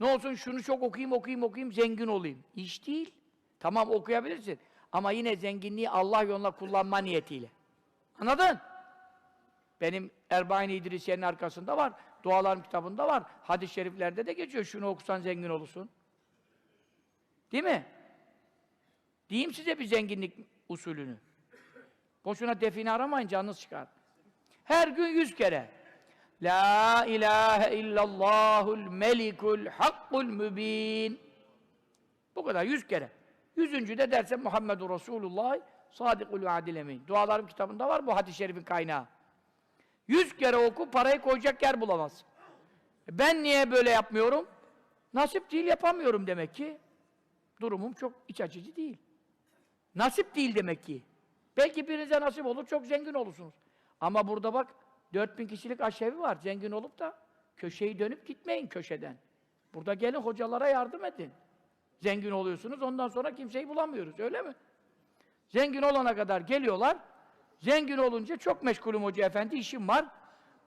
Ne olsun şunu çok okuyayım okuyayım okuyayım zengin olayım. İş değil. Tamam okuyabilirsin. Ama yine zenginliği Allah yoluna kullanma niyetiyle. Anladın? Benim Erbain İdrisiye'nin arkasında var. Dualarım kitabında var. Hadis-i şeriflerde de geçiyor. Şunu okusan zengin olursun. Değil mi? Diyeyim size bir zenginlik usulünü. Boşuna define aramayın, canınız çıkar. Her gün yüz kere. La ilahe illallahul melikul hakkul mübin. Bu kadar, yüz kere. Yüzüncü de derse Muhammedur Resulullah sadikul adil emin. Dualarım kitabında var bu hadis-i şerifin kaynağı. Yüz kere oku, parayı koyacak yer bulamazsın. Ben niye böyle yapmıyorum? Nasip değil, yapamıyorum demek ki. Durumum çok iç açıcı değil. Nasip değil demek ki. Belki birinize nasip olur, çok zengin olursunuz. Ama burada bak, 4000 kişilik aşevi var. Zengin olup da köşeyi dönüp gitmeyin köşeden. Burada gelin hocalara yardım edin. Zengin oluyorsunuz, ondan sonra kimseyi bulamıyoruz, öyle mi? Zengin olana kadar geliyorlar, zengin olunca çok meşgulüm hoca efendi, işim var.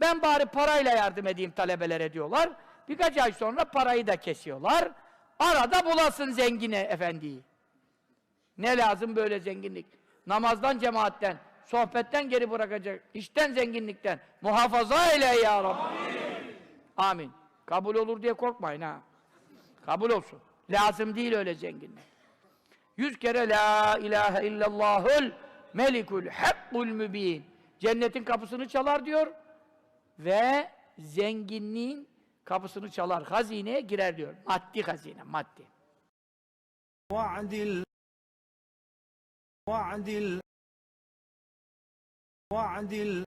Ben bari parayla yardım edeyim talebelere diyorlar. Birkaç ay sonra parayı da kesiyorlar. Arada bulasın zengine efendiyi. Ne lazım böyle zenginlik? Namazdan, cemaatten, sohbetten geri bırakacak, işten, zenginlikten. Muhafaza eyle ya Rabbi. Amin. Amin. Kabul olur diye korkmayın ha. Kabul olsun. Lazım değil öyle zenginlik. Yüz kere la ilahe illallahul melikul hakkul mübin. Cennetin kapısını çalar diyor ve zenginliğin kapısını çalar. Hazineye girer diyor. Maddi hazine, maddi. واعدل واعدل وعد